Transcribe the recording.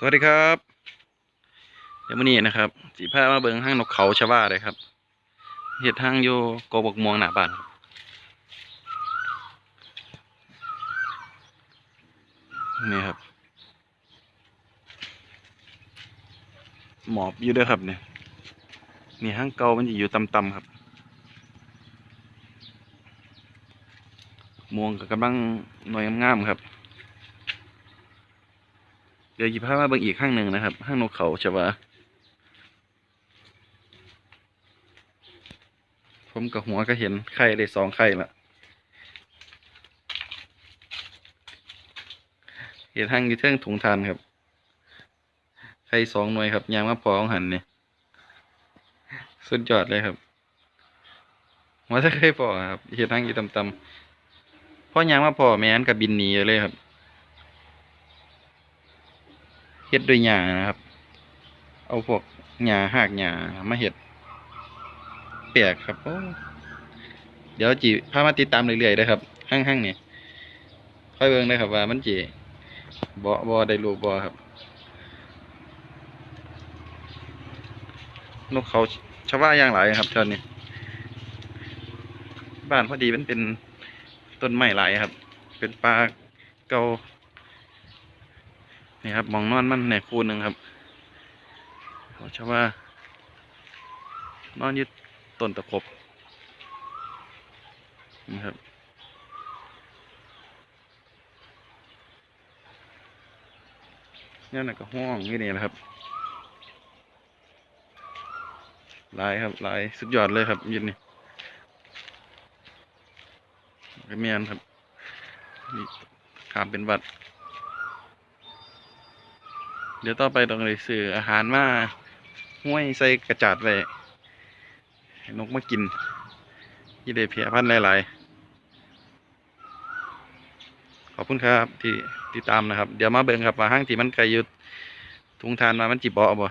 สวัสดีครับ เดี๋ยวมื้อนี้นะครับสีผ้ามาเบิ่งห้างนกเขาชาวาเลยครับเฮ็ดห้างอยู่กบกม่วงหนาบานนี่ครับ หมอบอยู่ด้วยครับเนี่ยนี่ห้างเก่ามันจะอยู่ต่ำๆครับม่วงก็กำลังหน่วยงามๆครับ เดี๋ยวหยิบผ้ามาเบิ่งอีกข้างหนึ่งนะครับข้างนกเขาชวาผมกับหัวก็เห็นไข่ได้สองไข่ละเห็นห้างอยู่เทิงถุงทานครับไข่สองหน่วยครับยางมาพอของหันเนี่ยสุดยอดเลยครับหัวจะเคยพอครับเห็นห้างอยู่ต่ำๆพ่อยางมาพอแม่นกับบินหนีเลยครับ เฮ็ดด้วยหญ้านะครับ เอาพวกหญ้าหากหญ้ามาเฮ็ดแปลกครับโอ้เดี๋ยวจีพามาติดตามเรื่อยๆนะครับห้างๆนี่ยค่อยเบิ่งเลยครับว่ามันจีบ่บ่ได้รูปบ่ครับ นกเขาชาวาอย่างหลายครับตอนนี้ บ้านพอดีมันเป็นต้นไม้หลายครับ เป็นป่าเก่า นี่ครับมองนอนมันในคูหนึ่งครับเขาชว่านอนยึดต้นตะขบนี่ครับนี่นน่ะก็ห้องนี่นี่แหละครับลายครับลายสุดยอดเลยครับยินนี่ก็เมียนครับนี่ขามเป็นวัด เดี๋ยวต่อไปต้องเลยซื้ออาหารมาห้วยใส่กระจาดไว้นกมากินยี่เด้เพียพันหลาย ๆ ขอบคุณครับที่ติดตามนะครับ เดี๋ยวมาเบิ่งครับว่าห้างที่มันไกลยุดทุงทานมามันจีบเบาบ่